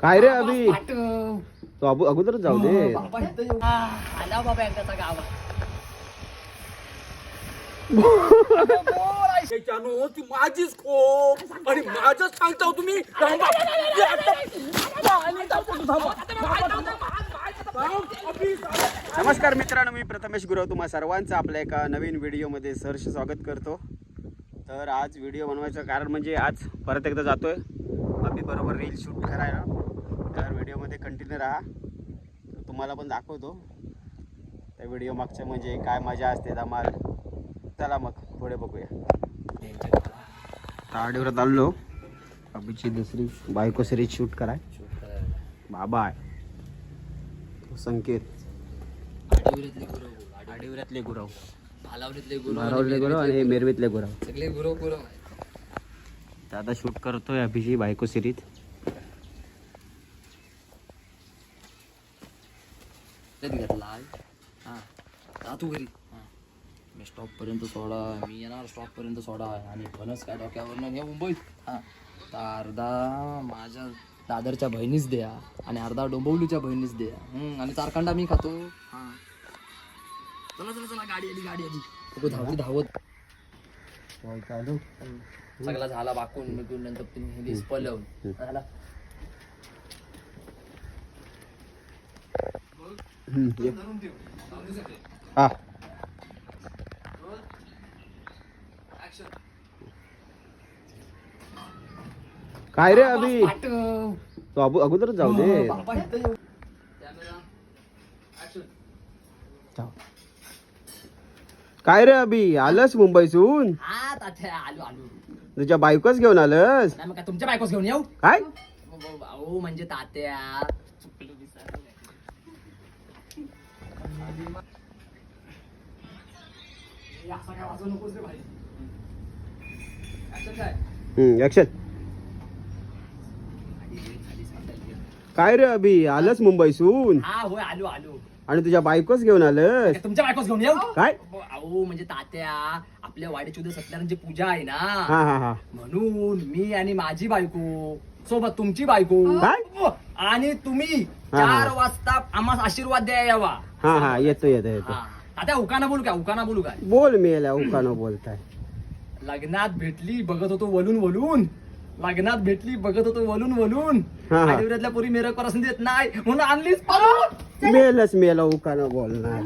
काय रे अभि. तो अबू अगोदरच जाऊ दे बाबा इथं येऊ. आ, आला बाबा एकदाचा गावात त्याच्यानं ती माझीच खोप आणि माझंच सांगता तुम्ही थांबा. ते आता- नमस्कार मित्रांनो मी प्रथमेश गुरव तुम्हा सर्वांचं आपल्या एका नवीन व्हिडिओमध्ये सहर्ष स्वागत करतो तर आज व्हिडिओ बनवायचं कारण म्हणजे आज परत एकदा जातोय आम्ही बरोबर रील शूट करायला व्हिडिओमध्ये कंटिन्यू राहा. तर तुम्हाला पण दाखवतो. त्या व्हिडिओ मागच्या म्हणजे काय मजा असते धमाल चला मग पुढे बघूया. ताडीवरात आलो अभिची दुसरी बायको सिरीज शूट कराय. बाबा आहे संकेत. आडिवऱ्यातले गुरव. गुरव. आणि हे मेरवीतले गुरव. सगळे गुरव गुरव आता शूट करतोय अभिची बायको सिरीज घेतला हा. जा तू घरी. हा. मी स्टॉप पर्यंत सोडा. मी येणार स्टॉप पर्यंत सोडा. आणि फणस काय डोक्यावर घ्या मुंबईत हा. तर अर्धा माझ्या दादरच्या बहिणीच द्या आणि अर्धा डोंबवलीच्या बहिणीच द्या. आणि चारकांडा मी खातो. हा. चला चला चला. गाडी आली गाडी आली. बघू धावत सगळा झाला बाकून मिकून नंतर पलवून झाला. हा काय रे अभि पाठव. तो अबू अगोदरच जाऊ दे बाबा इथं येऊ. कॅमेरा. Action. जाऊ. काय रे अभि आलंस मुंबईसून हा तात्या आलो आलो तुझ्या बायकोच घेऊन आलंस नाही मग काय तुमच्या बायकोच घेऊन येऊ काय अहो म्हणजे तात्या ऍक्शन काय रे अभि आलंस मुंबईसून हा होय आलो आलो. आणि तुझ्या बायकोच घेऊन आलंस? काय तुमच्या बायकोच घेऊन येऊ? काय? अहो म्हणजे तात्या आपल्या वाड्याची उद्या सत्यनारायणची पूजा आहे ना. हा हा हा. म्हणून मी आणि माझी बायको सोबत तुमची बायको. काय? आणि तुम्ही हा, हा. चार वाजता आम्हाला आशीर्वाद द्या यावा. हा हा येतो येतो येतो. हा. आता उकाना बोलू काय उकाना बोलू काय बोल मी याला उकानो बोलताय. लग्नात भेटली बघत होतो वलून वलून. लग्नात भेटली बघत होतो वलून वलून. हा, हा. आदिवऱ्यातल्या पोरी मेरक परसून देत नाही म्हणून आणलीच पळून मेलच मेला उकानो बोलणार.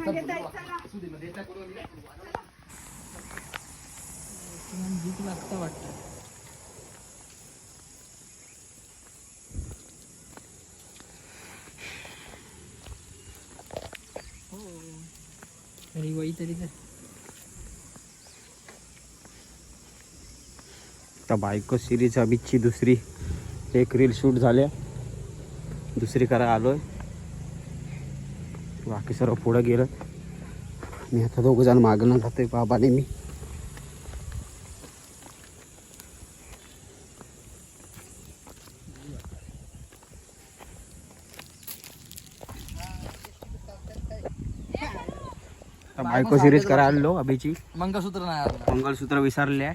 वही तरी आता बायको सिरीज अभितची दुसरी. एक रील शूट झाल्या. दुसरी करा आलोय. बाकी सर्व पुढं गेलं. मी आता दोघं जण मागणं जातोय बाबाने मी आता बायको सिरीज करा आलो अभिची. मंगळसूत्र नाही आणलं. मंगळसूत्र विसरले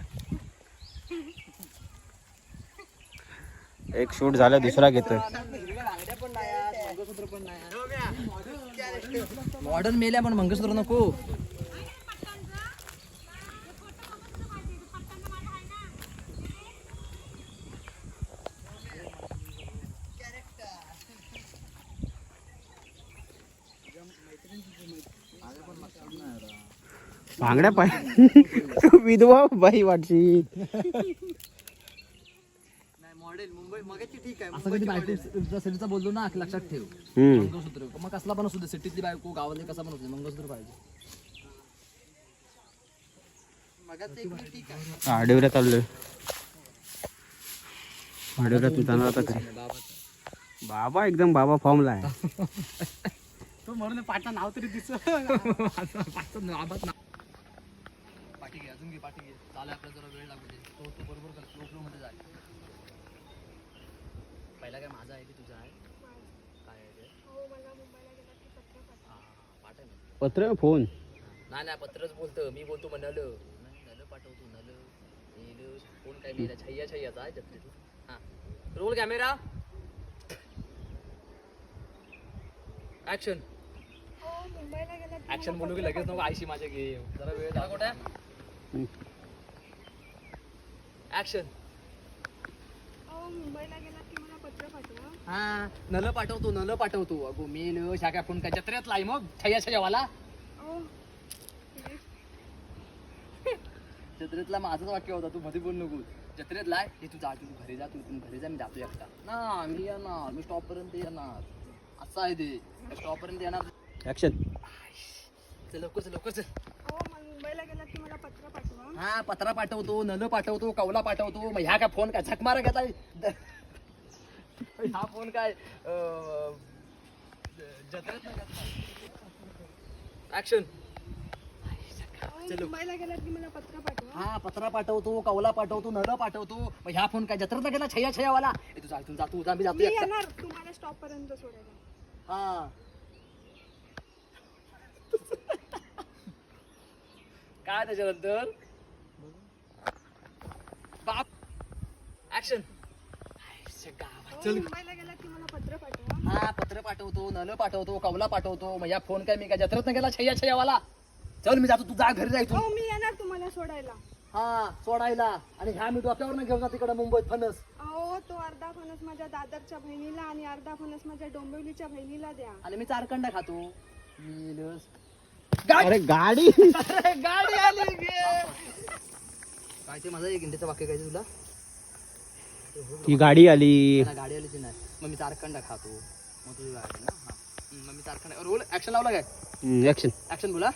एक शूट झालं दुसरा घेतोय. मॉडर्न मेल्या पण मंगळसूत्र नको. बांगड्या पाय तू विधवा बाई वाटशी असं कधी बायको सिटीचा बोललो ना लक्षात ठेव. हम्म. मंगळसूत्र. मग कसला पण असू दे सिटीतली बायको गावातली कसा पण असू दे मंगळसूत्र पाहिजे. आडवऱ्यात आलोय आडवऱ्यात जाणार आता घरी. बाबा एकदम बाबा फॉर्मला आहे. तो म्हणून पाटा नाव तरी दिस पाठी घे घे पाठी घे चालेल आपल्याला जरा वेळ लागू दे. तो तो बरोबर कर. फ्लो फ्लो मध्ये जाईल पहिला काय माझा आहे की तुझा आहे? काय आहे ते? हा, हा, पाठ आहे म्हणजे. पत्र फोन? नाही नाही पत्रच बोलतो. मी बोलतो म्हणाल नल पाठवतो नल. येल कोण काय लिहिलं? छैया छैयाचा आहे जत्रे तू. हा. Role camera. ऍक्शन हो मुंबईला गेला की ऍक्शन बोलू की लगेच नको आयशी माझ्या गेम जरा वेळ कुठे ऍक्शन. हो मुंबईला गेला की मला पत्र पाठवा. हा नल पाठवतो नल पाठवतो. अगो मेल शाखा फोन काय जत्रेत लाई मग? छया छयावाला हो जत्रेतला माझंच वाक्य होता तू मध्ये बोल नको जत्रेत लाय हे तू जा तू घरी जा तू तू घरी जा मी जातो एकटा ना मी येणार मी स्टॉप पर्यंत येणार. असं आहे ते. स्टॉप पर्यंत येणार. ऍक्शन चल लवकर चल लवकर चल. मुंबईला गेला की मला पत्र पाठवा. हा पत्रा पाठवतो नल पाठवतो कवला पाठवतो. मग ह्या काय फोन काय झक मारा घेताय हा फोन काय अं, जत्रेत ऍक्शन हो मुंबईला गेला की मला पत्र पाठवा. हा पत्रा पाठवतो कवला पाठवतो नल पाठवतो. मग ह्या फोन काय जत्रेत गेला? छया छयावाला? ए, तू जा तू जा तू जा मी जातो मी एकटा. येणार? तुम्हाला स्टॉप पर्यंत सोडायला. हा. काय त्याच्यानंतर? बाप! ऍक्शन हो मुंबईला गेला की मला पत्र पाठवा. हा पत्र पाठवतो नल पाठवतो कवला पाठवतो. मग या फोन काय मी काय जत्रेत गेला? छय्या छय्यावाला चल मी जातो. तू जा घरी जायचो हो मी येणार तुम्हाला सोडायला. हा सोडायला. आणि ह्या मी डोक्यावर घेऊन जा तिकडे मुंबईत फणस. हो तो अर्धा फणस माझ्या दादरच्या बहिणीला आणि अर्धा फणस माझ्या डोंबिवलीच्या बहिणीला द्या. आणि मी चारकंडा खातो. मेलस. अरे गाडी? गाडी आली. काय ते माझं एक इंडियाचं वाक्य काय तुला? ही गाडी आली. गाडी आली ती नाही. मग मी चारखंडा खातो मग तुझी गाडी ना? हा. मग मी चारखंडा रोल ऍक्शन लावला काय? ऍक्शन ऍक्शन बोला.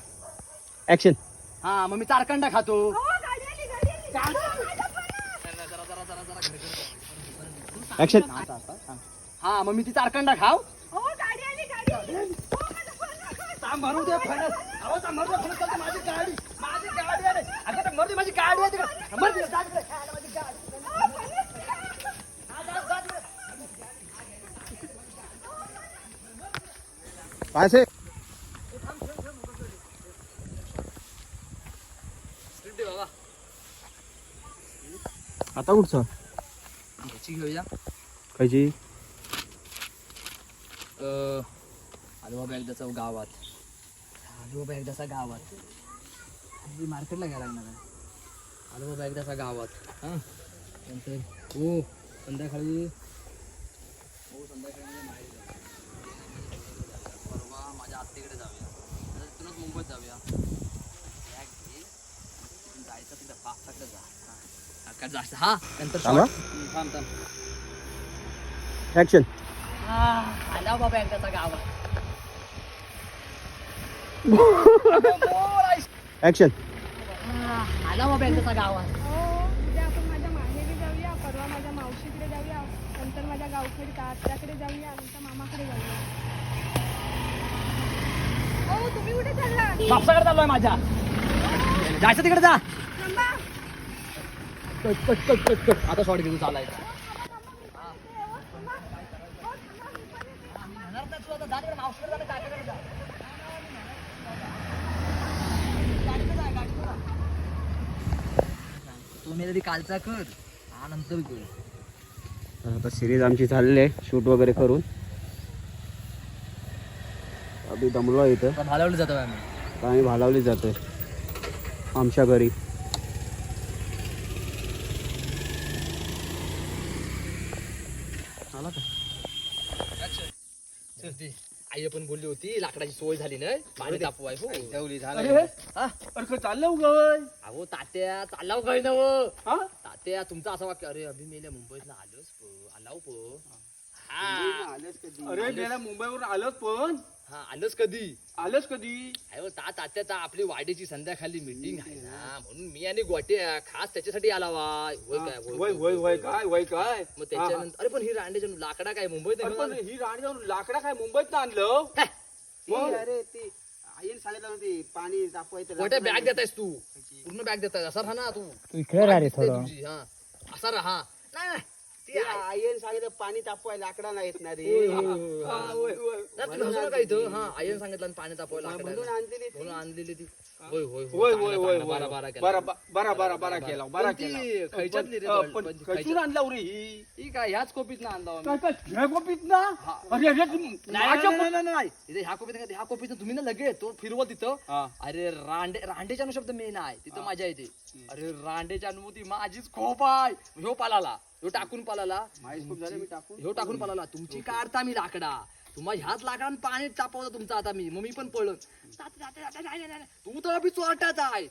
ऍक्शन हा मग मी चारखंडा खातो हो गाडी आली गाडी आली. जरा जरा जरा जरा जरा घरी घरी. ऍक्शन हा, आता, आता, हा. हा मग मी ती चारखंडा खाव हो गाडी आली गाडी आली. हो. मरू दे फणस अहो ता मरू दे फणस चालते माझी गाडी माझी गाडी आहे रे. अगं ते मरू दे माझी गाडी आहे तिकडे मरू दे जा तिकडे. खायला माझी गाडी हो, फणस. जा, जा तिकडे. पासे स्क्रिप्ट दे बाबा आता कुठचं घेऊया कशी आलो बाबा एकदाचा गावात आलो बाबा एकदाचा गावात. मी मार्केटला घ्यायला लागणार आहे. आलो बाबा एकदाचा गावात. हां. नंतर हो संध्याकाळी. हो संध्याकाळी. परवा माझ्या आत्तीकडे जाऊया. तिथूनच मुंबईत जाऊया. बॅग घे. तिथून जायचं तिथं पाचकडे जा. हां. काय जास्त हा नंतर थांबा. थांब. ऍक्शन आला बाबा एकदाचा गावात. ऍक्शन आला बाबा एकदाचा गावात. हो उद्या आपण माझ्या माहेरी जाऊया परवा माझ्या मावशीकडे जाऊया नंतर माझ्या गावकडे तात्याकडे जाऊया नंतर मामाकडे जाऊया. हो तुम्ही कुठे चालला? बापसाकडे चाललोय माझ्या. जायचं तिकडे जा. थांबा. Cut cut cut cut cut. आता शॉर्ट घेऊन चालायचं तू मेला ती कालचा कर. हा नंतर कर आता सिरीज आमची चालली आहे शूट वगैरे करून. अभि दमलो इथं. भालावलं जातो आम्ही. आता आम्ही भालावली जातोय. आमच्या घरी आला का चल ती आई पण बोलली होती लाकडाची सोय झाली ना पाणी तापू आहे हो. अरे हा? अरे काय चाललं गय अहो तात्या चालाव काय हा. तात्या तुमचं असं वाक्य अरे अभि मेल्या मुंबईत आलोच प आलाव प. हा. अरे गेल्या मुंबईवरून आलोच पण. हा आलोच कधी? आलोच कधी? अहो ता तात्या ता आपली वाडीची संध्याकाळी मीटिंग आहे ना म्हणून मी आणि गोट्या खास त्याच्यासाठी आला वा. होय काय होय, वय वय काय वय काय? मग त्याच्यानंतर अरे पण ही रांडेच्या लाकडा काय मुंबईत अरे ही राणी जाऊन लाकडा काय मुंबईत आणलं? हा. मग? अरे ती आईने सांगितलं होती पाणी तापवायचं गोट्या बॅग देतायस तू. पूर्ण बॅग देताय असा राहा ना तू. तू इकडे राहा रे तुझी, हा. असा राहा. नाही नाही. ते आयन सांगितलं पाणी तापवायला लाकडा नाही येत ना रे नाही, नका इथं? हा आईने सांगितलं आणि पाणी तापवायला लाकडं म्हणून आहे. आणलेली ती. म्हणून आणलेली ती. होय होय होय. होय होय चांगलं, होय बारा बारा केला. बरा बरा बरा बरा बरा केला बरा पण ती केला. खयच्यातली रे पण- पण- पण पण खयसून आणला रे ही ही काय ह्याच कोपीत ना आणला आम्ही. काय काय ह्या गोपीत ना? अरे अरे तू नाही, माझ्या नाही, नाही, नाही, नाही. इथे ह्या कोपीत ह्या कोपीत तुम्ही ना लगेच तो फिरवल तिथं. हा. अरे रांडे रांडेच्या शब्द मेन आहे. तिथं मजा येते. अरे रांडेच्या अनुभूती माझीच खोप आहे. ह्यो पालाला. ह्यो टाकून पालाला. माहीत खूप झाले मी टाकून. ह्यो टाकून पालाला. तुमची काढता मी लाकडा? तुम्हा ह्याच लाकडान पाणी तापवता तुमचा आता मी. मग मी पण नाही. तू तर अभि चोरटाच आहे.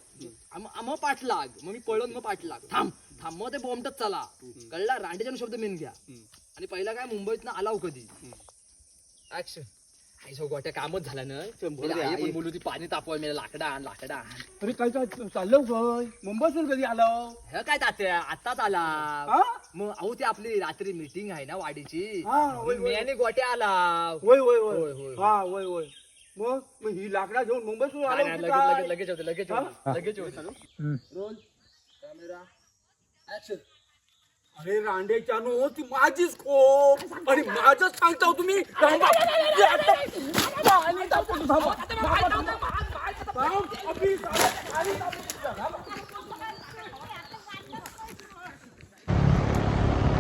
आम पाठलाग. मग मी पळून मग पाठलाग. थांब थांब. मग ते बॉम्बटच चला. कळला? रांडेच्या शब्द मेन घ्या. आणि पहिला काय? मुंबईत ना आलाव कधी? ऍक्शन गोट्या कामच झालं ना. शंभर आई. पण बोलू ती पाणी तापवाय मला लाकडा आण लाकडा आण. अरे काय काय चाललं काय मुंबईतून कधी आलं? हे काय तात्या आत्ताच आला. हा? मग अहो ती आपली रात्री मीटिंग आहे ना वाडीची. हा, होय, मी आणि गोट्या आला. होय होय होय, होय होय. हा होय होय. मग ही लाकडा घेऊन मुंबईतून काय आलं लगेच काय? लगेच लगेच होते लगेच लगेच होते. रोल कॅमेरा ऍक्शन अरे रांडेच्या नो ती माझीच खोप आणि माझंच सांगता तुम्ही थांबा. ये आता. पाणी तापवतो, थांबा. थांबा, थांबा. थांब, अभि, पाणी तापवतो.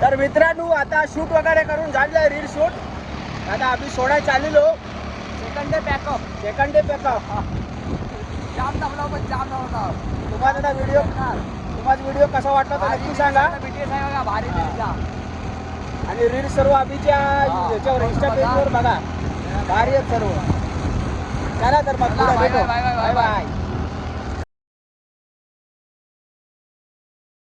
तर मित्रांनो आता शूट वगैरे करून झालेलं रील शूट आता आम्ही सोडायला चाललेलो second day backup second day packup जाम दाबला पण जाम दाबला तुम्हाला आता व्हिडिओ तुम्हाला व्हिडिओ कसा वाटला तर नक्की सांगा. भारी. आणि रील सर्व आम्हीच्या याच्यावर इंस्टा पेजवर बघा. भारी आहेत सर्व. चला तर मग बाय. बाय